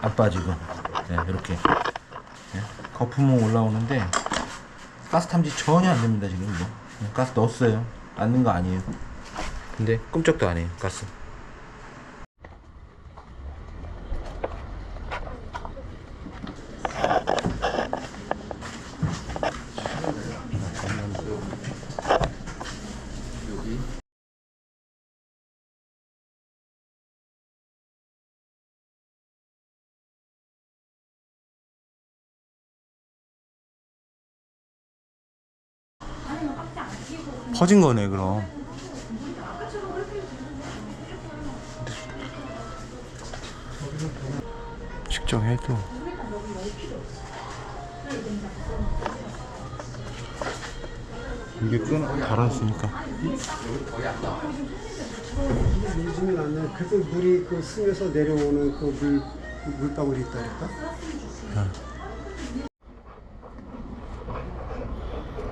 안 빠지고 네, 이렇게. 네, 거품은 올라오는데 가스 탐지 전혀 안 됩니다 지금 이거 네, 가스 넣었어요. 안 넣은 거 아니에요. 근데 끔찍도 안 해요 가스 퍼진 거네 그럼 측정해도 이게 끊어 달았으니까 요즘은 안 나. 그래서 물이 그 스며서 내려오는 그 물, 물방울이 있다니까?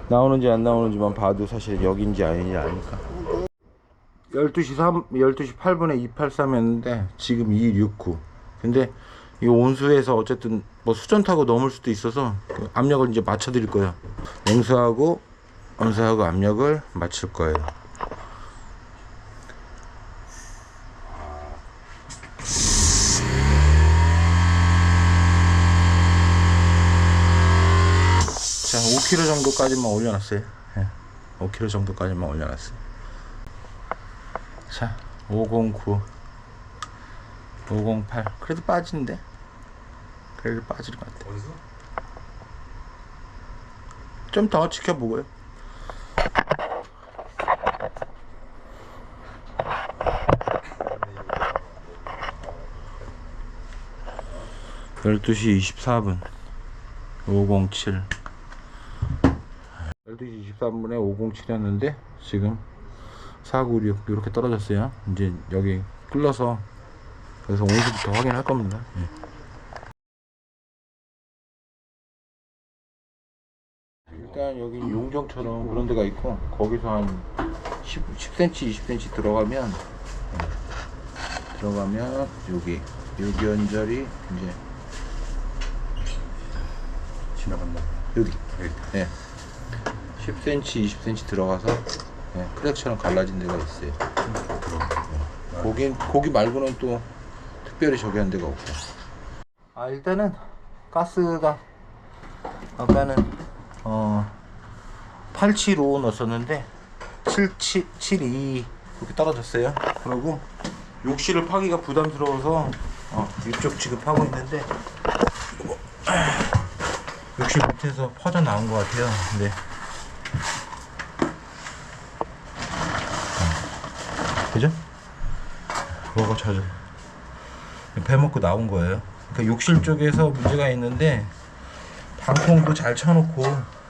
나오는지 안 나오는지만 봐도 사실 여긴지 아닌지 아니까. 12시 3, 12시 8분에 283했는데 지금 269 근데 이 온수에서 어쨌든 뭐 수전 타고 넘을 수도 있어서 그 압력을 이제 맞춰 드릴 거예요. 냉수하고 온수하고 압력을 맞출 거예요 자 5kg 정도까지만 올려놨어요. 예, 5kg 정도까지만 올려놨어요. 자 509 508 그래도 빠지는데? 그래도 빠질 것 같아. 어디서? 좀 더 지켜보고요. 열두 시 24분. 507 12시 23분에 507이었는데 지금 496 이렇게 떨어졌어요 이제 여기 끓러서 그래서 온수부터 확인할 겁니다 예. 일단 여기 용정처럼 그런 데가 있고 거기서 한 10, 10cm 20cm 들어가면 예, 들어가면 여기 여기 연절이 이제 지나간다. 여기 여기. 예. 10cm, 20cm 들어가서 예, 크랙처럼 갈라진 데가 있어요. 예. 거긴 거기 말고는 또 특별히 저기 한 데가 없고. 아 일단은 가스가 아까는 어 875 넣었었는데 77, 72 이렇게 떨어졌어요. 그리고 욕실을 파기가 부담스러워서 어, 이쪽 지금 파고 있는데 욕실 밑에서 퍼져 나온 것 같아요. 근데 그죠? 뭐가 젖어. 배 먹고 나온 거예요. 그러니까 욕실 쪽에서 문제가 있는데 방통도 잘 쳐놓고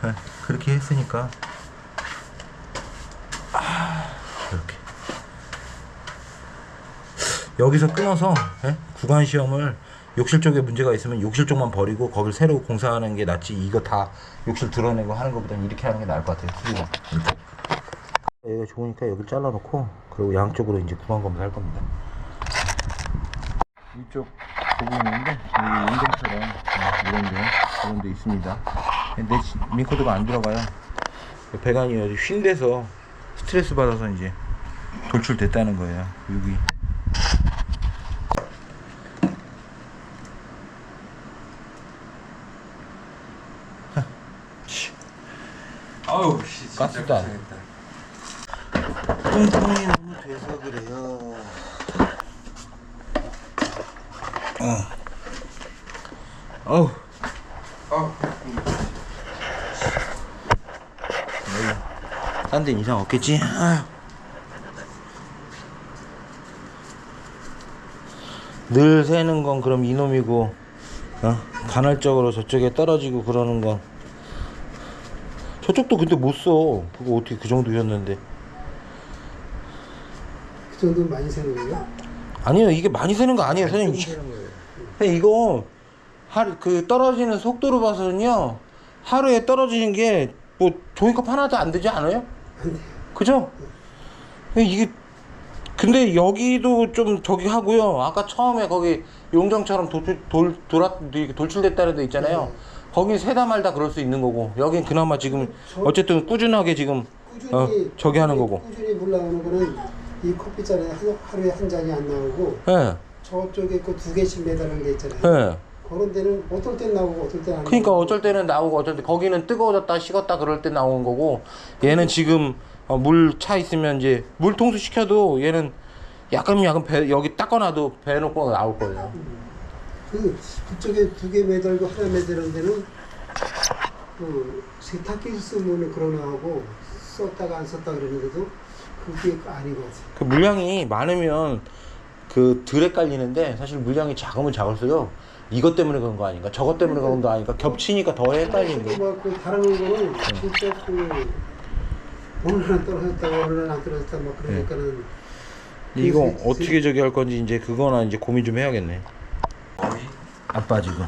예, 그렇게 했으니까 아, 이렇게 여기서 끊어서 예? 구간 시험을 욕실 쪽에 문제가 있으면 욕실 쪽만 버리고 거길 새로 공사하는 게 낫지 이거 다 욕실 드러내고 하는 것보다는 이렇게 하는 게 나을 것 같아요 수리가. 이렇게. 여기가 좋으니까 여기 잘라놓고 그리고 양쪽으로 이제 구간 검사할 겁니다. 이쪽 보고 있는데 여기 운동처럼 어, 이런 데 이런 데 있습니다. 근데 지- 민코드가 안 들어가요. 배관이 아주 휜 데서 스트레스 받아서 이제 돌출됐다는 거예요. 여기 아우 씨. 진짜 가스도 안 고생했다. 뚱뚱이 너무 돼서 그래요 어 어우 아우. 딴 데는 이상 없겠지? 늘 새는 건 그럼 이놈이고 어? 간헐적으로 저쪽에 떨어지고 그러는 건 저쪽도 근데 못 써. 그거 어떻게 그 정도였는데. 그 정도는 많이 새는 거예요? 아니요, 이게 많이 새는 거 아니에요, 선생님. 이거 하루 그 떨어지는 속도로 봐서는요 하루에 떨어지는 게 뭐 종이컵 하나도 안 되지 않아요? 그죠? 이게 근데 여기도 좀 저기 하고요. 아까 처음에 거기 용정처럼 돌, 돌, 돌아, 돌출됐다는 데 있잖아요. 네. 거긴 세다 말다 그럴 수 있는 거고. 여긴 그나마 지금 저- 어쨌든 꾸준하게 지금 꾸준히 어, 저기 하는 거고. 꾸준히 물 나오는 거는 이 커피 잔에 한- 하루에 한 잔이 안 나오고 예, 저쪽에 그 두 개씩 매달은 게 있잖아요. 예. 그런 데는 어떨 땐 나오고 어떨 때안 그러니까 어쩔 때는 나오고 어쩔 때 거기는 뜨거워졌다 식었다 그럴 때 나오는 거고 얘는 지금 어, 물 차 있으면 이제 물 통수 시켜도 얘는 약간 약간 배, 여기 닦아놔도 배 놓고 나올 거예요. 그 그쪽에 두 개 매달고 하나 매달은 데는 그 세탁기 쓰면 그러나 하고 썼다가 안 썼다 그러는데도 그게 아닌 것 같아요. 그 물량이 많으면 그 들에 깔리는데 사실 물량이 작으면 작을수록 이것 때문에 그런 거 아닌가 저것 때문에 그런 거 아닌가 겹치니까 더 헷갈리는 거예요. 막그 다른 거는 진짜 그 어느 날 떨어졌다 어느 날 안 떨어졌다 막 그러니까는 이거 그 세- 어떻게 저기 할 건지 이제 그거나 이제 고민 좀 해야겠네. 안 빠지고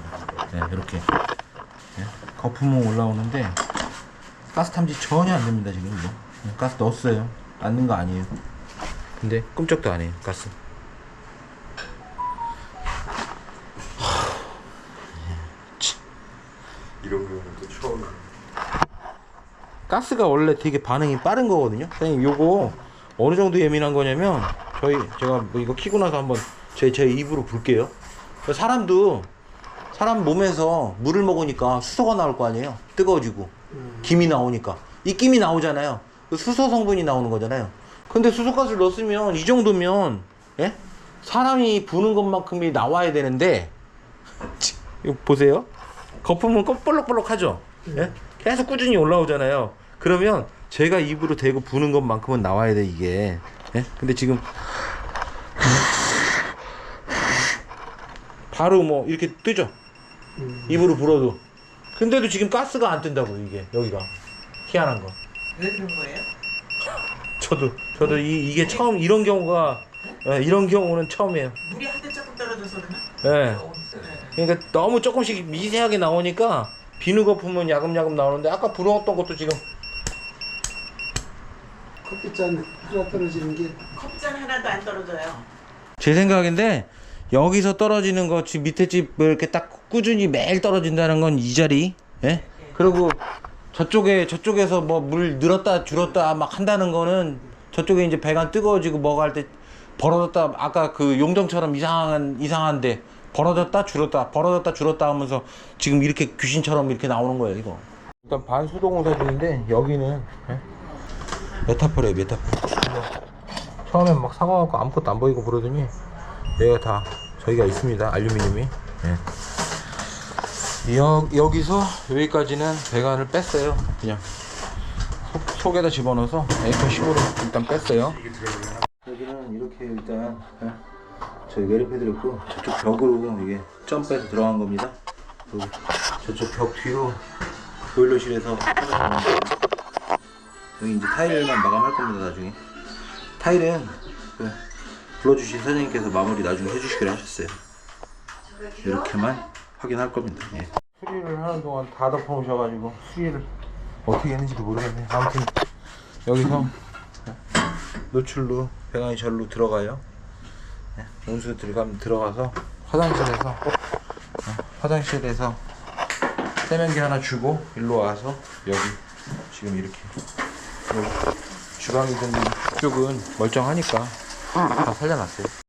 네, 이렇게. 네, 거품은 올라오는데 가스 탐지 전혀 안 됩니다 지금 이거 네, 가스 넣었어요. 안 넣은 거 아니에요. 근데 끔찍도 안 해요 가스 가스가 원래 되게 반응이 빠른 거거든요. 선생님 요거 어느 정도 예민한 거냐면 저희 제가 뭐 이거 키고 나서 한번 제 제 입으로 볼게요. 사람도 사람 몸에서 물을 먹으니까 수소가 나올 거 아니에요. 뜨거워지고 김이 나오니까 이 김이 나오잖아요. 그 수소 성분이 나오는 거잖아요. 근데 수소가스를 넣었으면 이 정도면 예? 사람이 부는 것만큼이 나와야 되는데 이거 보세요. 거품은 껌 볼록볼록하죠. 예? 계속 꾸준히 올라오잖아요. 그러면 제가 입으로 대고 부는 것만큼은 나와야 돼 이게. 예? 근데 지금 바로 뭐 이렇게 뜨죠. 음, 입으로 불어도. 근데도 지금 가스가 안 뜬다고 이게 여기가 희한한 거. 왜 그런 거예요? 저도 저도 이 이게 처음 이런 경우가 예, 이런 경우는 처음이에요. 물이 한 대 조금 떨어져서 그러나? 예. 어, 네. 그러니까 너무 조금씩 미세하게 나오니까 비누 거품은 야금야금 나오는데 아까 불어왔던 것도 지금 커피잔 하나 떨어지는 게 컵잔 하나도 안 떨어져요. 제 생각인데 여기서 떨어지는 거 지금 밑에 집을 이렇게 딱 꾸준히 매일 떨어진다는 건 이 자리 예? 그리고 저쪽에 저쪽에서 뭐 물 늘었다 줄었다 막 한다는 거는 저쪽에 이제 배가 뜨거워지고 뭐가 할 때 벌어졌다 아까 그 용정처럼 이상한 이상한데 벌어졌다 줄었다 벌어졌다 줄었다 하면서 지금 이렇게 귀신처럼 이렇게 나오는 거예요 이거. 일단 반수동을 사주는데 여기는 예? 메타폴이에요 메타폴 처음엔 막 사과갖고 아무것도 안 보이고 그러더니 얘가 다 저희가 있습니다 알루미늄이. 예. 여, 여기서 여기까지는 배관을 뺐어요 그냥. 속, 속에다 집어넣어서 에이컨 10으로 일단 뺐어요. 여기는 이렇게 일단 예, 저희 매립해 드렸고 저쪽 벽으로 이게 점프해서 들어간 겁니다 그리고 저쪽 벽 뒤로 보일러실에서 여기 이제 타일만 마감할 겁니다 나중에 타일은 그 불러주신 사장님께서 마무리 나중에 해주시기로 하셨어요. 이렇게만 확인할 겁니다. 예. 수리를 하는 동안 다 덮어놓으셔가지고 수리를 어떻게 했는지도 모르겠네. 아무튼 여기서 노출로 배관이 절로 들어가요. 예. 온수 들어가면 들어가서 화장실에서 예, 화장실에서 세면기 하나 주고 일로 와서 여기 지금 이렇게 여기 주방이든 이쪽은 멀쩡하니까 다 살려놨어요.